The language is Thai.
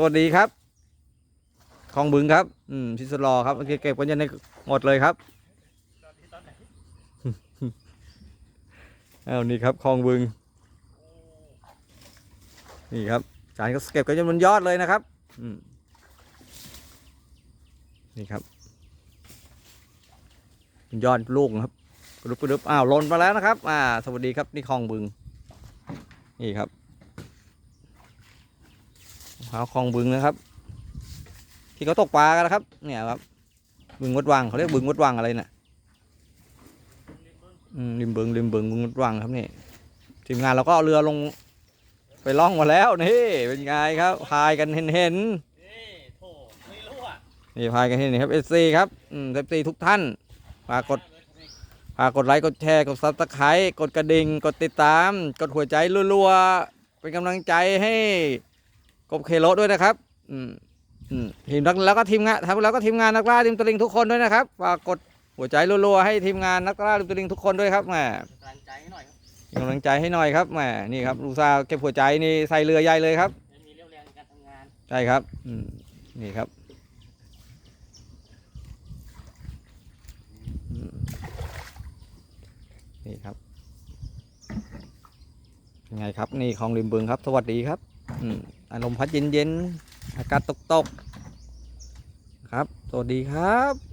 สวัสดีครับคลองบึงครับ อืมพิศรอครับโอเคเก็บกันยันในหมดเลยครับอ้าวนี่ครับคลองบึง นี่ครับจานก็เก็บกันจนบนยอดเลยนะครับอืมนี่ครับบนยอดลูกครับกรุบกรุบอ้าวหล่นมาแล้วนะครับ อ่า สวัสดีครับนี่คลองบึง นี่ครับ มะพร้าวคลองบึงนะครับ ที่เขาตกปลากันนะครับ เนี่ยครับ บึงวัดวังเขาเรียกบึงวัดวังอะไรน่ะอืมริมบึงริมบึงบึงวัดวังครับนี่ทีมงานเราก็เอาเรือลงไปล่องมาแล้วนี่เป็นไงครับพายกันเห็นเห็นนี่พายกันเห็นครับเอซีครับอืมเอซีทุกท่านฝากกดฝากกดไลค์กดแชร์กดซับสไครต์กดกระดิ่งกดติดตาม กดหัวใจรัวๆเป็นกำลังใจให้ กบเคโลด้วยนะครับ อืมอืมทีมนักแล้วก็ทีมงานทำแล้วก็ทีมงานนักล่าริมตลิงทุกคนด้วยนะครับฝากกดหัวใจรัวๆให้ทีมงานนักล่าริมตลิงทุกคนด้วยครับแหมกำลังใจให้หน่อยครับเป็นกำลังใจให้หน่อยครับแหมนี่ครับลูกซาห์เก็บหัวใจนี่ใส่เรือใหญ่เลยครับจะมีเรี่ยวแรงในการทำงานใช่ครับอืมนี่ครับอืมนี่ครับยังไงครับนี่คลองริมบึงครับ สวัสดีครับ อืม อารมณ์พัดเย็นๆ อากาศตกๆ ครับ สวัสดีครับ